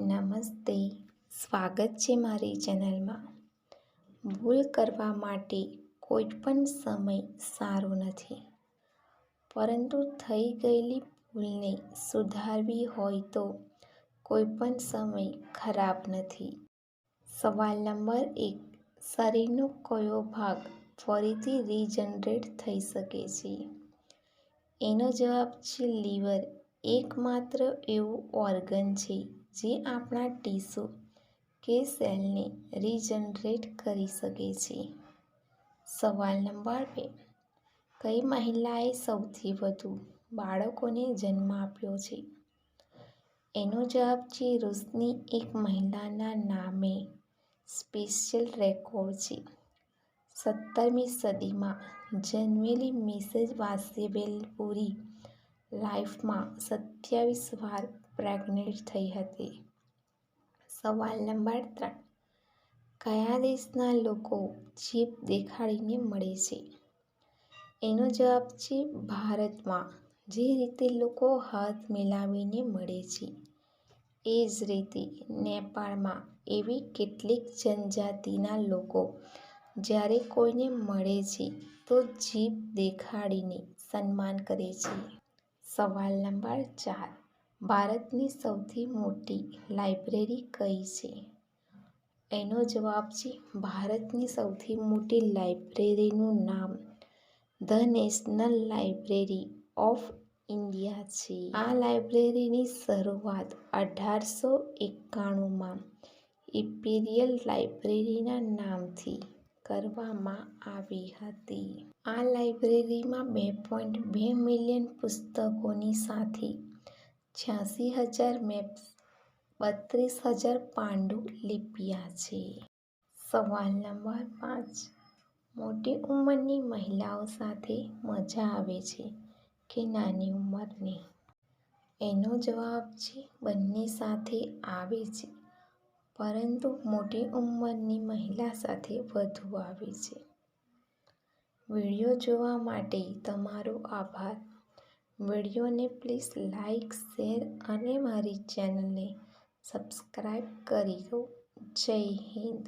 નમસ્તે. સ્વાગત છે મારી ચેનલમાં. ભૂલ કરવા માટે કોઈ પણ સમય સારો નથી. પરંતુ થઈ ગયેલી ભૂલને સુધારવી હોય તો કોઈ પણ સમય ખરાબ નથી. સવાલ નંબર એક. શરીરનો કયો ભાગ ફરીથી રીજનરેટ થઈ શકે છે? એનો જવાબ છે લીવર. એકમાત્ર એવું ઓર્ગન છે જે આપણા ટીસ્યુ કે સેલને રીજનરેટ કરી શકે છે. સવાલ નંબર બે. કઈ મહિલાએ સૌથી વધુ બાળકોને જન્મ આપ્યો છે? એનો જવાબ છે, રૂસની એક મહિલાના નામે સ્પેશિયલ રેકોર્ડ છે. સત્તરમી સદીમાં જન્મેલી મિસેજ વાસેવેલ પૂરી લાઈફમાં સત્યાવીસ વાર પ્રેગ્નેન્ટ થઈ હતી. સવાલ નંબર ત્રણ. કયા દેશના લોકો જીભ દેખાડીને મળે છે? એનો જવાબ છે ભારતમાં. જે રીતે લોકો હાથ મિલાવીને મળે છે, એ જ રીતે નેપાળમાં એવી કેટલીક જનજાતિના લોકો જ્યારે કોઈને મળે છે તો જીભ દેખાડીને સન્માન કરે છે. સવાલ નંબર ચાર. ભારતની સૌથી મોટી લાઇબ્રેરી કઈ છે? એનો જવાબ છે, ભારતની સૌથી મોટી લાઇબ્રેરીનું નામ the national library of India છે. આ લાઇબ્રેરીની શરૂઆત અઢારસો એકાણુંમાં ઇમ્પિરિયલ લાઇબ્રેરીના નામથી કરવામાં આવી હતી. આ લાઇબ્રેરીમાં બે પોઈન્ટ બે મિલિયન પુસ્તકોની સાથે છ્યાસી હજાર મેપ્સ, બત્રીસ હજાર પાંડુલિપિયા છે. સવાલ નંબર પાંચ. મોટી ઉંમરની મહિલાઓ સાથે મજા આવે છે કે નાની ઉંમરની? એનો જવાબ છે, બંને સાથે આવે છે. પરંતુ મોટી ઉંમરની મહિલા સાથે વધુ આવે છે. વીડિયો જોવા માટે તમારો આભાર. વિડીયોને પ્લીઝ લાઇક શેર અને મારી ચેનલને સબસ્ક્રાઈબ કરી દો જય હિન્દ.